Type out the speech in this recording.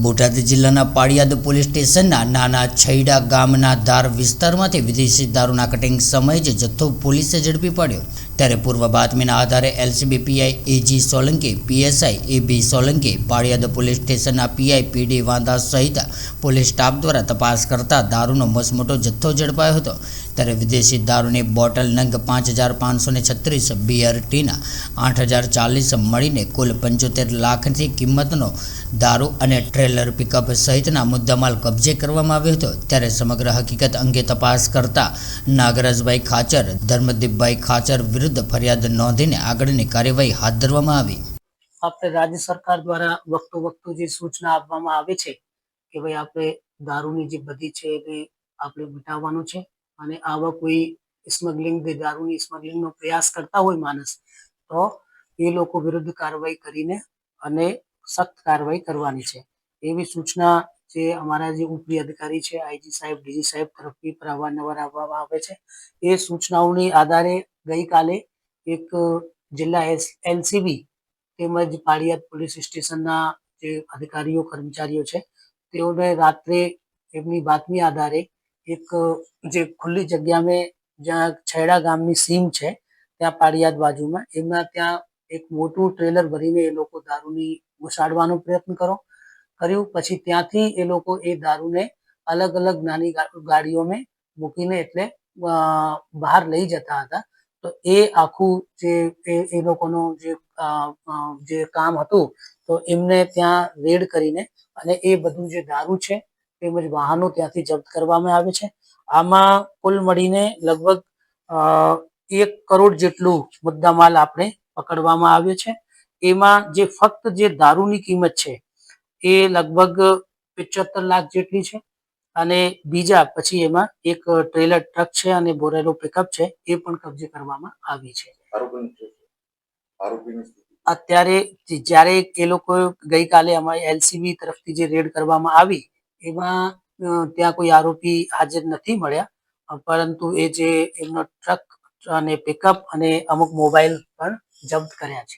બોટાદ જિલ્લાના પાળિયાદ પોલીસ સ્ટેશનના નાના છૈડા ગામના ધાર વિસ્તારમાંથી વિદેશી દારૂના કટિંગ સમયે જ જથ્થો પોલીસે ઝડપી પાડ્યો. ત્યારે પૂર્વ બાતમીના આધારે LCB PI AG Solanki, PSI A B Solanki, Paliyad police સ્ટેશનના પીઆઈ પીડી વાંધા સહિત પોલીસ સ્ટાફ દ્વારા તપાસ કરતા દારૂનો મસમોટો જથ્થો ઝડપાયો હતો. ત્યારે વિદેશી દારૂની બોટલ નંગ પાંચ હજાર પાંચસો ને છત્રીસ બીઆર ટીના આઠ હજાર ચાલીસ મળીને કુલ પંચોતેર લાખની કિંમતનો દારૂ અને ટ્રેલર પિકઅપ સહિતના મુદ્દામાલ કબજે કરવામાં આવ્યો હતો. ત્યારે સમગ્ર હકીકત અંગે તપાસ કરતા નાગરાજભાઈ ખાચર, ધર્મદીપભાઈ ખાચર વિરુદ્ધ ફરિયાદ નોંધીને આગળની કાર્યવાહી હાથ ધરવામાં આવી. આપણે રાજ્ય સરકાર દ્વારા વખતો વખતો જે સૂચના આપવામાં આવે છે કે ભાઈ આપણે દારૂની જે બધી છે એને આપણે મિટાવવાનું છે અને આવા કોઈ સ્મગલિંગ દારૂની સ્મગલિંગનો પ્રયાસ કરતા હોય માણસ, તો એ લોકો વિરુદ્ધ કાર્યવાહી કરીને અને સખ્ત કાર્યવાહી કરવાની છે. એવી સૂચના જે અમારા જે ઉપરી અધિકારી છે આઈજી સાહેબ ડીજી સાહેબ તરફથી પર અવારનવાર આપવામાં આવે છે. એ સૂચનાઓની આધારે ગઈકાલે એક જિલ્લા એલસીબી તેમજ પાળિયાદ પોલીસ સ્ટેશનના જે અધિકારીઓ, કર્મચારીઓ છે, તેઓને રાત્રે એમની બાતમી આધારે એક જે ખુલ્લી જગ્યામાં જ્યાં છેડા ગામની સીમ છે, ત્યાં પાળિયાદ બાજુમાં એમના ત્યાં એક મોટું ટ્રેલર ભરીને એ લોકો દારૂની ઘુસાડવાનો પ્રયત્ન કરો. કર્યું. પછી ત્યાંથી એ લોકો એ દારૂને અલગ અલગ નાની ગાડીઓમાં મૂકીને એટલે બહાર લઈ જતા હતા. તો એ આખું જે, એ લોકોનું જે જે કામ હતું, તો એમને ત્યાં રેડ કરીને અને એ બધું જે દારૂ છે, તેમજ વાહનો ત્યાંથી જપ્ત કરવામાં આવે છે. આમાં કુલ મળીને લગભગ એક કરોડ જેટલું મુદ્દામાલ આપણે પકડવામાં આવ્યો છે. એમાં જે ફક્ત જે દારૂની કિંમત છે એ લગભગ પિચોતર લાખ જેટલી છે. અને બીજા પછી એમાં એક ટ્રેલર ટ્રક છે અને બોરેલો પિકઅપ છે એ પણ કબજે કરવામાં આવી છે. અત્યારે જ્યારે એ લોકો ગઈકાલે અમારી એલસીબી તરફથી જે રેડ કરવામાં આવી એમાં ત્યાં કોઈ આરોપી હાજર નથી મળ્યા. પરંતુ એ જે એમનો ટ્રક અને પિકઅપ અને અમુક મોબાઈલ પણ જપ્ત કર્યા છે.